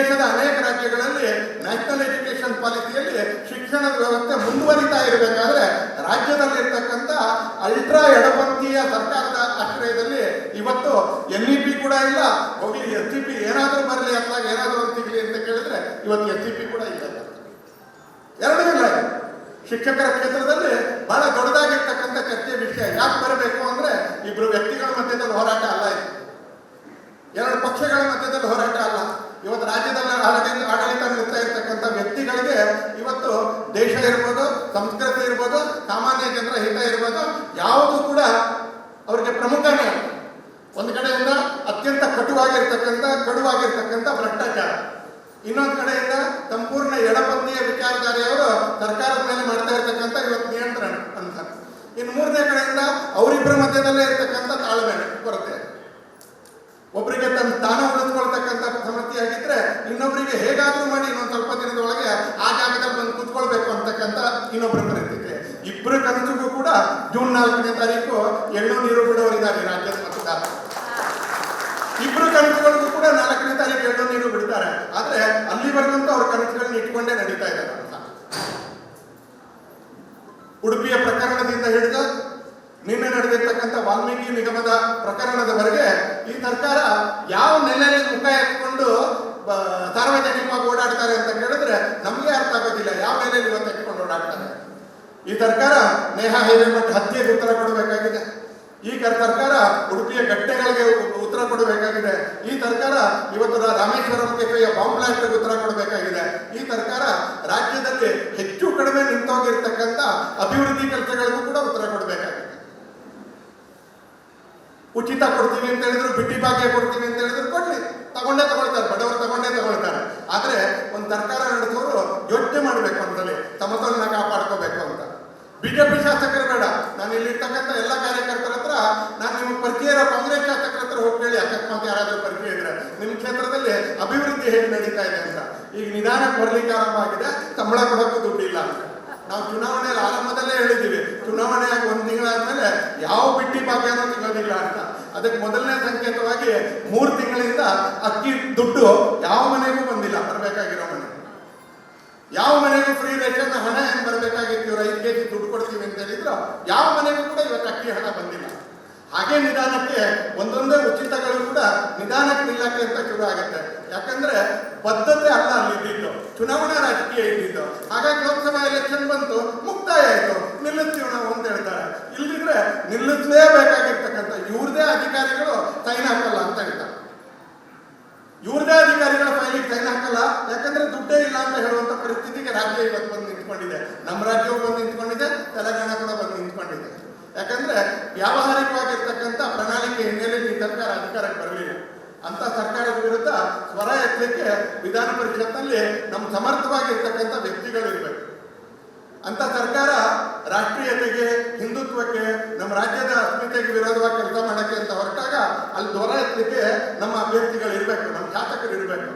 ದೇಶದ ಅನೇಕ ರಾಜ್ಯಗಳಲ್ಲಿ ನ್ಯಾಷನಲ್ ಎಜುಕೇಶನ್ ಪಾಲಿಸಿಯಲ್ಲಿ ಶಿಕ್ಷಣದ ವ್ಯವಸ್ಥೆ ಮುಂದುವರಿತಾ ಇರಬೇಕಾದ್ರೆ ರಾಜ್ಯದಲ್ಲಿರ್ತಕ್ಕಂಥ ಅಲ್ಟ್ರಾ ಎಡಪಂಥೀಯ ಸರ್ಕಾರದ ಆಶ್ರಯದಲ್ಲಿ ಇವತ್ತು ಎನ್ ಇ ಪಿ ಕೂಡ ಇಲ್ಲ. ಹೋಗಿ ಎಸ್ ಸಿ ಪಿ ಏನಾದರೂ ಬರಲಿ ಅಥವಾ ಏನಾದರೂ ಸಿಗಲಿ ಅಂತ ಕೇಳಿದ್ರೆ ಇವತ್ತು ಎಸ್ ಸಿ ಪಿ ಕೂಡ ಇಲ್ಲ. ಎರಡೂ ಇಲ್ಲ. ಶಿಕ್ಷಕರ ಕ್ಷೇತ್ರದಲ್ಲಿ ಬಹಳ ದೊಡ್ಡದಾಗಿರ್ತಕ್ಕಂಥ ಚರ್ಚೆ ವಿಷಯ ಯಾಕೆ ಬರಬೇಕು ಅಂದ್ರೆ ಇಬ್ರು ವ್ಯಕ್ತಿಗಳ ಮಧ್ಯದಲ್ಲಿ ಹೋರಾಟ ಅಲ್ಲ ಎರಡು ಪಕ್ಷಗಳ ಮಧ್ಯದಲ್ಲಿ ಹೋರಾಟ ಇವತ್ತು ರಾಜ್ಯದಲ್ಲಿ ಆಡಳಿತ ಆಡಳಿತ ನಡೆಸ್ತಾ ಇರ್ತಕ್ಕಂಥ ವ್ಯಕ್ತಿಗಳಿಗೆ ಇವತ್ತು ದೇಶ ಇರ್ಬೋದು, ಸಂಸ್ಕೃತಿ ಇರ್ಬೋದು, ಸಾಮಾನ್ಯ ಜನರ ಹಿತ ಇರ್ಬೋದು, ಯಾವುದು ಕೂಡ ಅವರಿಗೆ ಪ್ರಮುಖನೇ. ಒಂದು ಕಡೆಯಿಂದ ಅತ್ಯಂತ ಕಟುವಾಗಿರ್ತಕ್ಕಂಥ, ಕಡುವಾಗಿರ್ತಕ್ಕಂಥ ಭ್ರಷ್ಟಾಚಾರ ಇನ್ನೊಂದು ಕಡೆಯಿಂದ ಸಂಪೂರ್ಣ ಎಡಪತ್ನಿಯ ವಿಚಾರಧಾರೆಯವರು ಸರ್ಕಾರದ ಮೇಲೆ ಮಾಡ್ತಾ ಇರ್ತಕ್ಕಂಥ ಇವತ್ತು ನಿಯಂತ್ರಣ ಅಂತ ಇನ್ನು ಮೂರನೇ ಕಡೆಯಿಂದ ಅವರಿಬ್ಬರ ಮಧ್ಯದಲ್ಲೇ ಇರ್ತಕ್ಕಂಥ ತಾಳ್ಮೆ ಕೊರತೆ ಇನ್ನೊಬ್ಬರಿಗೆ ಹೇಗಾದ್ರೂ ಮಾಡಿ ಇನ್ನೊಂದು ಸ್ವಲ್ಪ ದಿನದೊಳಗೆ ಆ ಜಾಗದಲ್ಲಿ ಬಂದು ಕುತ್ಕೊಳ್ಬೇಕು ಅಂತಕ್ಕಂಥ ಇನ್ನೊಬ್ಬರ ಪರಿಸ್ಥಿತಿ ಇಬ್ಬರ ಕನಸಿಗೂ ಕೂಡ ಜೂನ್ ನಾಲ್ಕನೇ ತಾರೀಕು ಎಳ್ಳು ನೀರು ಬಿಡುವರಿದ್ದಾರೆ ರಾಜ್ಯ ಮತದಾರ ಇಬ್ರು ಕನಸುಗಳಿಗೂ ಕೂಡ ನಾಲ್ಕನೇ ತಾರೀಕು ಎಳ್ಳು ನೀರು ಬಿಡ್ತಾರೆ. ಆದ್ರೆ ಅಲ್ಲಿವರೆಗಂತೂ ಅವ್ರ ಕನಸುಗಳನ್ನ ಇಟ್ಕೊಂಡೇ ನಡೀತಾ ಇದ್ದಾರೆ ಅಂತ. ಉಡುಪಿಯ ಪ್ರಕರಣದಿಂದ ಹಿಡಿದು ನಿನ್ನೆ ನಡೆದಿರ್ತಕ್ಕಂಥ ವಾಲ್ಮೀಕಿ ನಿಗಮದ ಪ್ರಕರಣದವರೆಗೆ ಈ ಸರ್ಕಾರ ಯಾವ ನೆಲೆಯಲ್ಲಿ ಮುಖ ಎತ್ಕೊಂಡು ಬ- ಸಾರ್ವಜನಿಕವಾಗಿ ಓಡಾಡ್ತಾರೆ ಅಂತ ಕೇಳಿದ್ರೆ ನಮಗೆ ಅರ್ಥ ಆಗೋದಿಲ್ಲ ಯಾವ ಮೇಲೆ ಇವತ್ತು ತೆಗೆದುಕೊಂಡು ಓಡಾಡ್ತಾರೆ? ಈ ಸರ್ಕಾರ ನೇಹ ಹಿರೇಮಠ ಹತ್ಯೆಗೆ ಉತ್ತರ ಕೊಡಬೇಕಾಗಿದೆ. ಈ ಸರ್ಕಾರ ಉಡುಪಿಯ ಗಟ್ಟೆಗಳಿಗೆ ಉತ್ತರ ಕೊಡಬೇಕಾಗಿದೆ. ಈ ಸರ್ಕಾರ ಇವತ್ತು ರಾಮೇಶ್ವರಂ ಕೆಫೆಯ ಬಾಂಬ್ ಬ್ಲಾಸ್ಟ್ಗೆ ಉತ್ತರ ಕೊಡಬೇಕಾಗಿದೆ. ಈ ಸರ್ಕಾರ ರಾಜ್ಯದಲ್ಲಿ ಹೆಚ್ಚು ಕಡಿಮೆ ನಿಂತೋಗಿರ್ತಕ್ಕಂಥ ಅಭಿವೃದ್ಧಿ ಕೆಲಸಗಳಿಗೂ ಕೂಡ ಉತ್ತರ ಕೊಡಬೇಕಾಗಿದೆ. ಉಚಿತ ಕೊಡ್ತೀವಿ ಅಂತ ಹೇಳಿದ್ರು, ಬಿಟ್ಟಿ ಭಾಗ್ಯ ಕೊಡ್ತೀವಿ ಅಂತ ಹೇಳಿದ್ರು ಕೊಡ್ಲಿ. ತಗೊಂಡೇ ತಗೊಳ್ತಾರೆ, ಬಡವರು ತಗೊಂಡೇ ತಗೊಳ್ತಾರೆ. ಆದ್ರೆ ಒಂದು ಸರ್ಕಾರ ಬಿಜೆಪಿ ಶಾಸಕರು ಬೇಡ. ನಾನು ಇಲ್ಲಿರ್ತಕ್ಕಂಥ ಎಲ್ಲ ಕಾರ್ಯಕರ್ತರ ಹತ್ರ ನಾನು ನಿಮ್ಗೆ ಪರಿಚಯ ಕಾಂಗ್ರೆಸ್ ಶಾಸಕರ ಹತ್ರ ಹೋಗಿ ಕೇಳಿ, ಅಕಸ್ಮಾತ್ ಯಾರಾದರೂ ಪರಿಚಯ ಇದ್ರೆ. ನಿಮ್ಮ ಕ್ಷೇತ್ರದಲ್ಲಿ ಅಭಿವೃದ್ಧಿ ಹೇಗೆ ನಡೀತಾ ಇದೆ ಅಂತ. ಈಗ ನಿಧಾನಕ್ಕೆ ಬರಲಿಕ್ಕೆ ಆರಂಭ ಆಗಿದೆ, ಸಂಬಳ ಕೊಡೋಕ್ಕೂ ದುಡ್ಡಿಲ್ಲ. ನಾವು ಚುನಾವಣೆಯಲ್ಲಿ ಆರಂಭದಲ್ಲೇ ಹೇಳಿದ್ದೀವಿ, ಚುನಾವಣೆ ಆಗಿ ಒಂದು ತಿಂಗಳಾದ್ಮೇಲೆ ಯಾವ ಬಿಟ್ಟಿ ಭಾಗ್ಯನೂ ಸಿಗೋದಿಲ್ಲ ಅಂತ. ಅದಕ್ಕೆ ಮೊದಲನೇ ಸಂಕೇತವಾಗಿ ಮೂರು ತಿಂಗಳಿಂದ ಅಕ್ಕಿ ದುಡ್ಡು ಯಾವ ಮನೆಗೂ ಬಂದಿಲ್ಲ, ಬರಬೇಕಾಗಿರೋ ಮನೆ. ಯಾವ ಮನೆಗೂ ಫ್ರೀ ರೇಷನ್, ಹಣ ಜಿ ದುಡ್ಡು ಕೊಡ್ತೀವಿ ಅಂತ ಹೇಳಿದ್ರು ಯಾವ ಮನೆಗೂ ಕೂಡ ಇವತ್ತು ಅಕ್ಕಿ ಹಣ ಬಂದಿಲ್ಲ. ಹಾಗೆ ನಿಧಾನಕ್ಕೆ ಒಂದೊಂದೇ ಉಚಿತಗಳು ಕೂಡ ನಿಧಾನಕ್ಕೆ ನಿಲ್ಲಕ್ಕೆ ಅಂತ ಶುರು ಆಗುತ್ತೆ. ಯಾಕಂದ್ರೆ ಬದ್ಧತೆ ಅಲ್ಲ ಅಲ್ಲಿದ್ದು ಚುನಾವಣಾ ರಾಜಕೀಯ ಇದ್ದಿದ್ದು. ಹಾಗಾಗಿ ಲೋಕಸಭಾ ಎಲೆಕ್ಷನ್ ಬಂತು, ಮುಕ್ತಾಯ ಆಯಿತು. ನಿಲ್ಲಿಸ್ತೀವಿ ನಾವು ಅಂತ ಹೇಳ್ತಾರೆ. ಇಲ್ಲಿದ್ರೆ ನಿಲ್ಲಿಸಲೇಬೇಕಾಗಿರ್ತಕ್ಕಂಥ ಇವ್ರದೇ ಅಧಿಕಾರಿಗಳು ಸೈನ್ ಹಾಕಲ್ಲ ಅಂತ ಹೇಳ್ತಾರೆ. ಇವ್ರದೇ ಅಧಿಕಾರಿಗಳ ಫೈಲಿಗೆ ಸೈನ್ ಹಾಕಲ್ಲ. ಯಾಕಂದ್ರೆ ದುಡ್ಡೇ ಇಲ್ಲ ಅಂತ ಹೇಳುವಂತ ಪರಿಸ್ಥಿತಿಗೆ ರಾಜ್ಯ ಇವತ್ತು ಬಂದು ನಿಂತ್ಕೊಂಡಿದೆ. ನಮ್ಮ ರಾಜ್ಯವು ಬಂದು ನಿಂತ್ಕೊಂಡಿದೆ ತೆಲಂಗಾಣ ಕೂಡ ಬಂದು ನಿಂತ್ಕೊಂಡಿದೆ ಯಾಕಂದ್ರೆ ವ್ಯಾವಹಾರಿಕವಾಗಿರ್ತಕ್ಕಂಥ ಪ್ರಣಾಳಿಕೆ ಹಿನ್ನೆಲೆಯಲ್ಲಿ ಈ ಸರ್ಕಾರ ಅಧಿಕಾರಕ್ಕೆ ಬರಲಿಲ್ಲ ಅಂತ ಸರ್ಕಾರದ ವಿರುದ್ಧ ಸ್ವರ ಎತ್ತಲಿಕ್ಕೆ ವಿಧಾನ ಪರಿಷತ್ನಲ್ಲಿ ನಮ್ಮ ಸಮರ್ಥವಾಗಿರ್ತಕ್ಕಂಥ ವ್ಯಕ್ತಿಗಳು ಇರಬೇಕು ಅಂತ ಸರ್ಕಾರ ರಾಷ್ಟ್ರೀಯತೆಗೆ, ಹಿಂದುತ್ವಕ್ಕೆ, ನಮ್ಮ ರಾಜ್ಯದ ಅಸ್ಮಿತೆಗೆ ವಿರೋಧವಾಗಿ ಕೆಲಸ ಮಾಡಕ್ಕೆ ಅಂತ ಹೊರಟಾಗ ಅಲ್ಲಿ ಸ್ವರ ಎತ್ತಲಿಕ್ಕೆ ನಮ್ಮ ಅಭ್ಯರ್ಥಿಗಳು ಇರಬೇಕು ನಮ್ಮ ಶಾಸಕರು ಇರಬೇಕು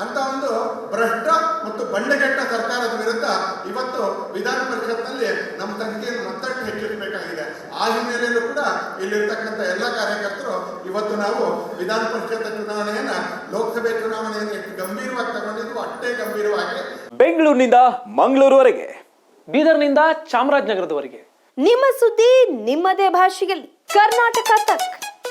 ಅಂತ ಒಂದು ಭ್ರಷ್ಟ ಮತ್ತು ಬಂಡೆಗೆಟ್ಟ ಸರ್ಕಾರದ ವಿರುದ್ಧ ಇವತ್ತು ವಿಧಾನ ಪರಿಷತ್ನಲ್ಲಿ ನಮ್ಮ ಸಂಖ್ಯೆಯನ್ನು ಮತ್ತಷ್ಟು ಹೆಚ್ಚಿಸಬೇಕಾಗಿದೆ. ಆ ಹಿನ್ನೆಲೆಯಲ್ಲೂ ಕೂಡ ಇಲ್ಲಿರ್ತಕ್ಕಂಥ ಎಲ್ಲ ಕಾರ್ಯಕರ್ತರು ಇವತ್ತು ನಾವು ವಿಧಾನ ಪರಿಷತ್ ಚುನಾವಣೆಯನ್ನ ಲೋಕಸಭೆ ಚುನಾವಣೆಯನ್ನು ಎಷ್ಟು ಗಂಭೀರವಾಗಿ ತಗೊಂಡಿದ್ರು ಅಷ್ಟೇ ಗಂಭೀರವಾಗಿ ಬೆಂಗಳೂರಿನಿಂದ ಮಂಗಳೂರುವರೆಗೆ ಬೀದರ್ನಿಂದ ಚಾಮರಾಜನಗರದವರೆಗೆ. ನಿಮ್ಮ ಸುದ್ದಿ ನಿಮ್ಮದೇ ಭಾಷೆಯಲ್ಲಿ. ಕರ್ನಾಟಕ ತಕ್.